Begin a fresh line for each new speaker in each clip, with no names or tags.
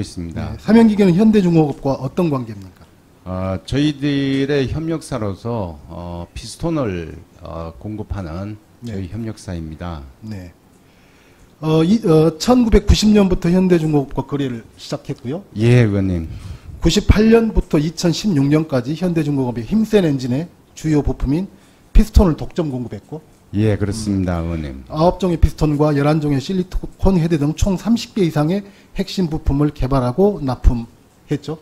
있습니다.
네, 삼양기계는 현대중공업과 어떤 관계입니까?
어, 저희들의 협력사로서 어, 피스톤을 어, 공급하는
네.
저희 협력사입니다.
네. 어, 이, 어, 1990년부터 현대중공업과 거래를 시작했고요.
예, 의원님.
98년부터 2016년까지 현대중공업의 힘센 엔진의 주요 부품인 피스톤을 독점 공급했고
예, 그렇습니다, 의원님.
9종의 피스톤과 11종의 실리콘 헤드 등 총 30개 이상의 핵심 부품을 개발하고 납품했죠.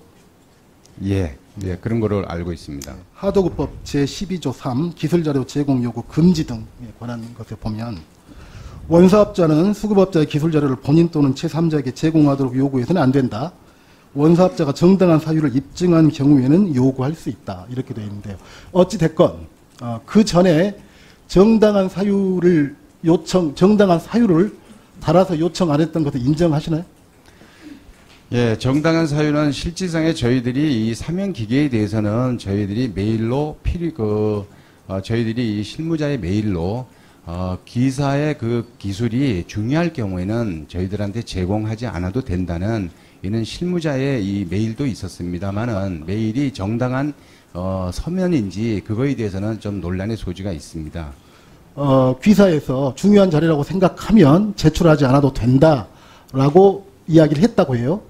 예, 예, 그런 거를 알고 있습니다.
하도급법 제12조 3 기술자료 제공 요구 금지 등에 관한 것에 보면 원사업자는 수급업자의 기술자료를 본인 또는 제3자에게 제공하도록 요구해서는 안 된다. 원사업자가 정당한 사유를 입증한 경우에는 요구할 수 있다. 이렇게 되어 있는데요. 어찌 됐건 어, 그 전에 정당한 사유를 요청 정당한 사유를 달아서 요청 안 했던 것을 인정하시나요?
예, 정당한 사유는 실질상에 저희들이 이 사명 기계에 대해서는 저희들이 메일로 필요 그 어, 저희들이 이 실무자의 메일로 어, 기사의 그 기술이 중요할 경우에는 저희들한테 제공하지 않아도 된다는 이는 실무자의 이 메일도 있었습니다만은 메일이 정당한 어, 서면인지 그거에 대해서는 좀 논란의 소지가 있습니다.
어, 귀사에서 중요한 자료라고 생각하면 제출하지 않아도 된다라고 이야기를 했다고 해요.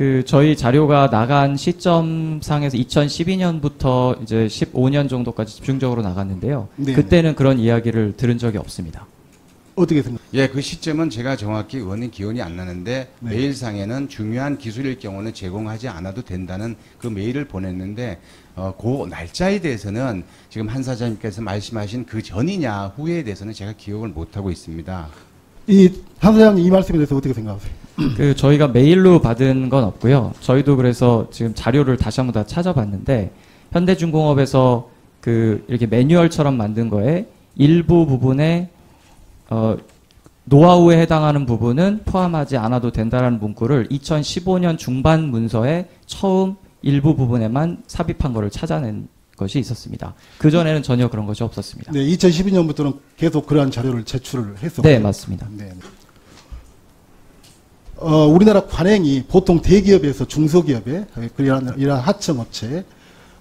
그 저희 자료가 나간 시점상에서 2012년부터 이제 15년 정도까지 집중적으로 나갔는데요.
네.
그때는 그런 이야기를 들은 적이 없습니다.
어떻게 생각?
예, 그 시점은 제가 정확히 의원님 기억이 안 나는데
네.
메일상에는 중요한 기술일 경우는 제공하지 않아도 된다는 그 메일을 보냈는데 어, 그 날짜에 대해서는 지금 한 사장님께서 말씀하신 그 전이냐 후에 대해서는 제가 기억을 못 하고 있습니다.
이한 사장님 이 말씀에 대해서 어떻게 생각하세요?
그 저희가 메일로 받은 건 없고요. 저희도 그래서 지금 자료를 다시 한번 다 찾아봤는데 현대중공업에서 그 이렇게 매뉴얼처럼 만든 거에 일부 부분에 어 노하우에 해당하는 부분은 포함하지 않아도 된다라는 문구를 2015년 중반 문서에 처음 일부 부분에만 삽입한 거를 찾아낸 것이 있었습니다. 그 전에는 전혀 그런 것이 없었습니다.
네, 2012년부터는 계속 그러한 자료를 제출을 했었고.
네, 맞습니다.
네. 어, 우리나라 관행이 보통 대기업에서 중소기업에 그러한 이러한 하청 업체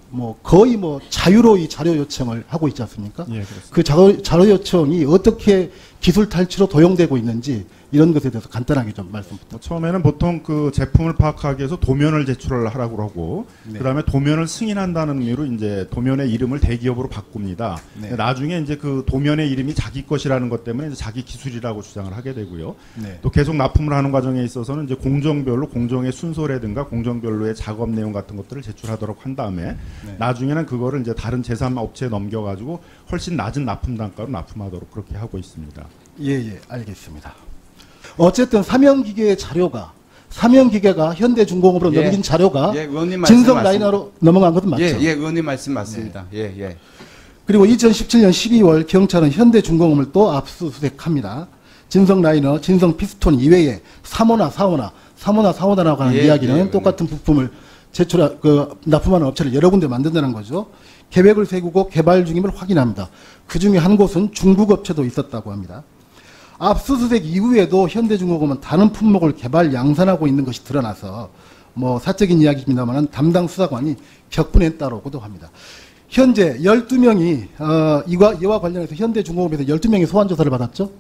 뭐 거의 뭐 자유로 이 자료 요청을 하고 있지 않습니까?
예, 그렇습니다.
그 자료, 자료 요청이 어떻게 기술 탈취로 도용되고 있는지 이런 것에 대해서 간단하게 좀 말씀 부탁드립니다.
뭐 처음에는 보통 그 제품을 파악하기 위해서 도면을 제출을 하라고 하고
네.
그다음에 도면을 승인한다는 의미로 이제 도면의 이름을 대기업으로 바꿉니다.
네.
나중에 이제 그 도면의 이름이 자기 것이라는 것 때문에 자기 기술이라고 주장을 하게 되고요.
네.
또 계속 납품을 하는 과정에 있어서는 이제 공정별로 공정의 순서라든가 공정별로의 작업 내용 같은 것들을 제출하도록 한 다음에
네.
나중에는 그거를 이제 다른 제3 업체에 넘겨 가지고 훨씬 낮은 납품 단가로 납품하도록 그렇게 하고 있습니다.
예, 예, 알겠습니다. 어쨌든 사명기계의 자료가 사명기계가 현대중공업으로
예.
넘긴 자료가
예,
진성. 라이너로 넘어간 것은 맞죠?
예, 예, 의원님 말씀 맞습니다. 예, 예.
그리고 2017년 12월 경찰은 현대중공업을 또 압수수색합니다. 진성 라이너, 진성 피스톤 이외에 3호나 4호나 3호나 4호나라고 하는
예,
이야기는
예,
똑같은 부품을 제출 그 납품하는 업체를 여러 군데 만든다는 거죠. 계획을 세우고 개발 중임을 확인합니다. 그 중에 한 곳은 중국 업체도 있었다고 합니다. 압수수색 이후에도 현대중공업은 다른 품목을 개발 양산하고 있는 것이 드러나서 뭐 사적인 이야기입니다만 담당 수사관이 격분했다고도 합니다. 현재 12명이 어, 이와 이와 관련해서 현대중공업에서 12명이 소환 조사를 받았죠.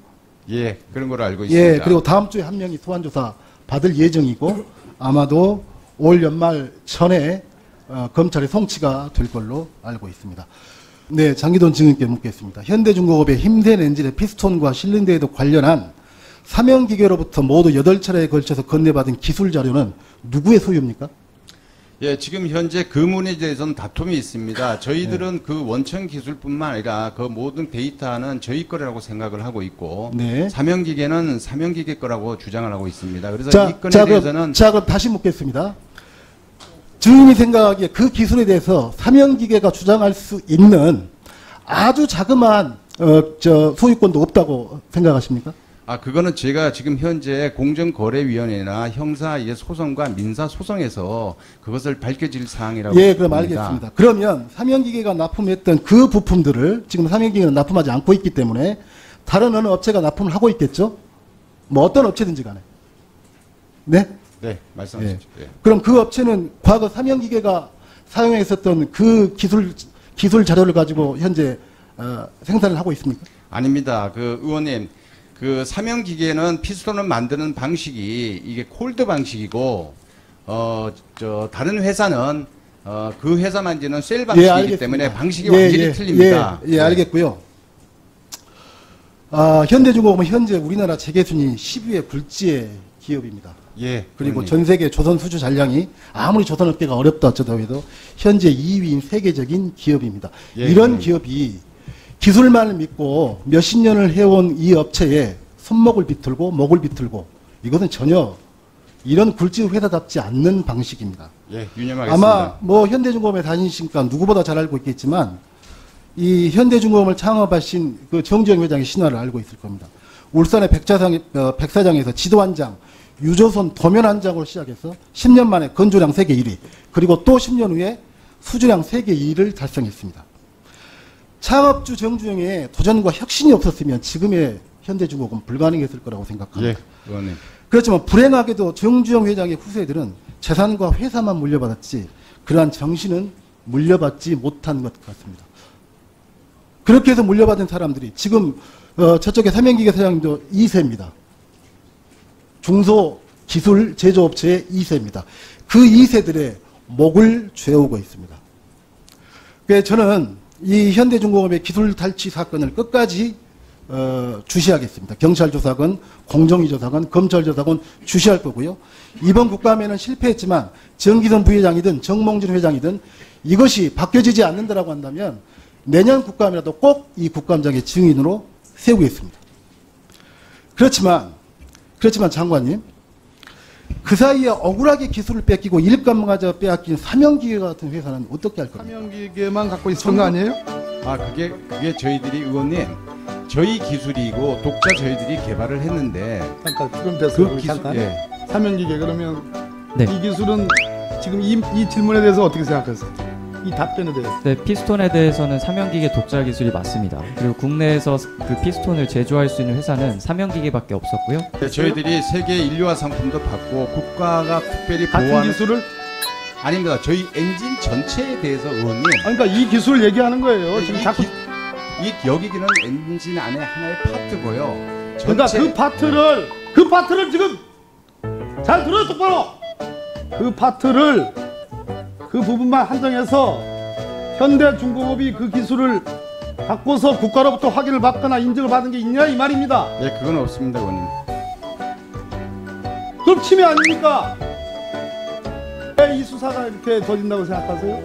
예, 그런 걸로 알고 있습니다.
예, 그리고 다음 주에 한 명이 소환 조사 받을 예정이고 아마도 올 연말 전에 어, 검찰의 송치가 될 걸로 알고 있습니다. 네, 장기돈 증인께 묻겠습니다. 현대중공업의 힘센 엔진의 피스톤과 실린더에도 관련한 사명기계로부터 모두 8차례에 걸쳐서 건네받은 기술 자료는 누구의 소유입니까?
예, 지금 현재 그 문에 대해서는 다툼이 있습니다. 저희들은 그 원천 기술뿐만 아니라 그 모든 데이터는 저희 거라고 생각을 하고 있고
네.
사명기계는 사명기계 거라고 주장을 하고 있습니다. 그래서
자,
이 건에
자, 그럼,
대해서는
자, 그럼 다시 묻겠습니다. 증인이 생각하기에 그 기술에 대해서 사명기계가 주장할 수 있는 아주 자그마한 어, 저 소유권도 없다고 생각하십니까?
아 그거는 제가 지금 현재 공정거래위원회나 형사 이제 소송과 민사 소송에서 그것을 밝혀질 사항이라고
예, 그럼
봅니다.
알겠습니다. 그러면 사명기계가 납품했던 그 부품들을 지금 사명기계는 납품하지 않고 있기 때문에 다른 어느 업체가 납품을 하고 있겠죠? 뭐 어떤 업체든지 간에. 네?
네, 말씀하십시오. 예.
그럼 그 업체는 과거 삼형기계가 사용했었던 그 기술 기술 자료를 가지고 현재 어, 생산을 하고 있습니까?
아닙니다. 그 의원님, 그 사명 기계는 피스톤을 만드는 방식이 이게 콜드 방식이고 어 저 다른 회사는 어 그 회사 만 지는 셀 방식이기
알겠습니다.
때문에 방식이
예,
완전히
예,
틀립니다.
예, 예, 알겠고요. 아, 현대중공업은 현재 우리나라 재계 순위 10위의 굴지의 기업입니다.
예.
그리고. 전 세계 조선 수주 잔량이 아무리 조선 업계가 어렵다 하더라도 현재 2위인 세계적인 기업입니다.
예,
이런
예.
기업이 기술만을 믿고 몇십 년을 해온 이 업체에 손목을 비틀고 목을 비틀고 이것은 전혀 이런 굴지 회사답지 않는 방식입니다.
예, 유념하겠습니다.
아마 뭐 현대중공업에 다니시니까 누구보다 잘 알고 있겠지만 이 현대중공업을 창업하신 그 정주영 회장의 신화를 알고 있을 겁니다. 울산의 백자상, 어, 백사장에서 지도 한 장, 유조선 도면 한 장으로 시작해서 10년 만에 건조량 세계 1위, 그리고 또 10년 후에 수주량 세계 2위를 달성했습니다. 창업주 정주영의 도전과 혁신이 없었으면 지금의 현대중공업은 불가능했을 거라고 생각합니다.
예, 의원님.
그렇지만 불행하게도 정주영 회장의 후세들은 재산과 회사만 물려받았지 그러한 정신은 물려받지 못한 것 같습니다. 그렇게 해서 물려받은 사람들이 지금 어, 저쪽에 삼양기계 사장님도 2세입니다. 중소 기술 제조업체의 2세입니다. 그 2세들의 목을 죄오고 있습니다. 저는 이 현대중공업의 기술 탈취 사건을 끝까지 어, 주시하겠습니다. 경찰 조사건, 공정위 조사건, 검찰 조사건 주시할 거고요. 이번 국감에는 실패했지만 정기선 부회장이든 정몽준 회장이든 이것이 바뀌어지지 않는다라고 한다면 내년 국감이라도 꼭 이 국감장의 증인으로 세우겠습니다. 그렇지만 그렇지만 장관님 그 사이에 억울하게 기술을 뺏기고 일감마저 빼앗긴 삼형기계 같은 회사는 어떻게 할 겁니까?
사명기계만 갖고 있었던 거 아니에요?
아, 그게 그게 저희들이 의원님 저희 기술이고 독자 저희들이 개발을 했는데
잠깐 그럼 됐어요.
그 기술
잠깐.
예.
사명기계 그러면
네.
이 기술은 지금 이, 이 질문에 대해서 어떻게 생각하세요? 이 답변에 대해서.
네, 피스톤에 대해서는 삼형기계 독자 기술이 맞습니다. 그리고 국내에서 그 피스톤을 제조할 수 있는 회사는 삼형기계밖에 없었고요.
네, 저희들이 세계 인류화 상품도 받고 국가가 특별히
같은
보호하는
기술을
아닙니다. 저희 엔진 전체에 대해서 의원님
아니, 그러니까 이 기술을 얘기하는 거예요. 지금
이,
자꾸
기, 이 여기기는 엔진 안에 하나의 파트고요.
그러니까
전체-
그 파트를 그 파트를 지금 잘 들어요 똑바로. 그 파트를 그 부분만 한정해서 현대중공업이 그 기술을 갖고서 국가로부터 확인을 받거나 인증을 받은 게 있냐 이 말입니다.
예, 그건 없습니다, 의원님.
그럼 침해 아닙니까? 왜 이 수사가 이렇게 더진다고 생각하세요?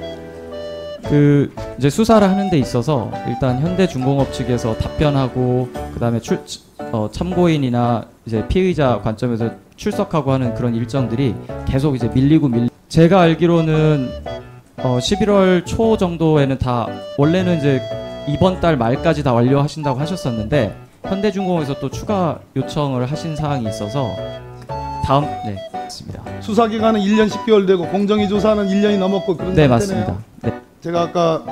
그 이제 수사를 하는 데 있어서 일단 현대중공업 측에서 답변하고 그다음에 출 어, 참고인이나 이제 피의자 관점에서 출석하고 하는 그런 일정들이 계속 이제 밀리고 밀. 제가 알기로는 어, 11월 초 정도에는 다 원래는 이제 이번 달 말까지 다 완료하신다고 하셨었는데 현대중공업에서 또 추가 요청을 하신 사항이 있어서 다음 네 맞습니다.
수사 기간은 1년 10개월 되고 공정위 조사는 1년이 넘었고 그런
네
상태네요.
맞습니다. 네.
제가 아까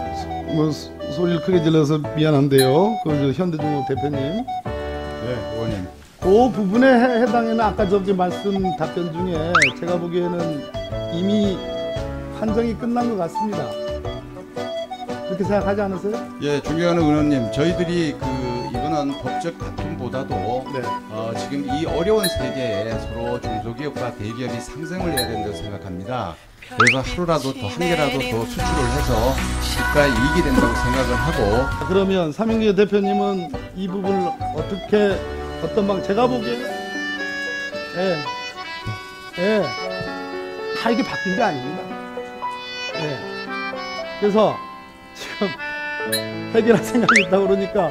뭐 소- 소리를 크게 질러서 미안한데요. 그저 현대중공업 대표님.
예, 의원님.
그 부분에 해- 해당에는 아까 저기 말씀 답변 중에 제가 보기에는 이미 판정이 끝난 것 같습니다. 그렇게 생각하지 않으세요?
예, 존경하는 의원님, 저희들이 그 이거는 법적 다툼보다도
네.
어, 지금 이 어려운 세계에 서로 중소기업과 대기업이 상생을 해야 된다고 생각합니다. 그래서 하루라도 더 한 개라도 더 수출을 해서 국가에 이익이 된다고 생각을 하고
그러면 삼인기 대표님은 이 부분을 어떻게 어떤 방 제가 보기에 예. 예. 다 이게 바뀐 게 아닙니다. 예. 그래서 지금 해결할 생각이 있다고 그러니까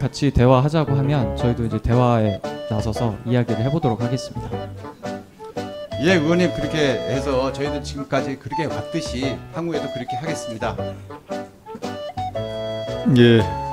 같이 대화하자고 하면 저희도 이제 대화에 나서서 이야기를 해보도록 하겠습니다.
예, 의원님 그렇게 해서 저희들 지금까지 그렇게 왔듯이 향후에도 그렇게 하겠습니다.
예.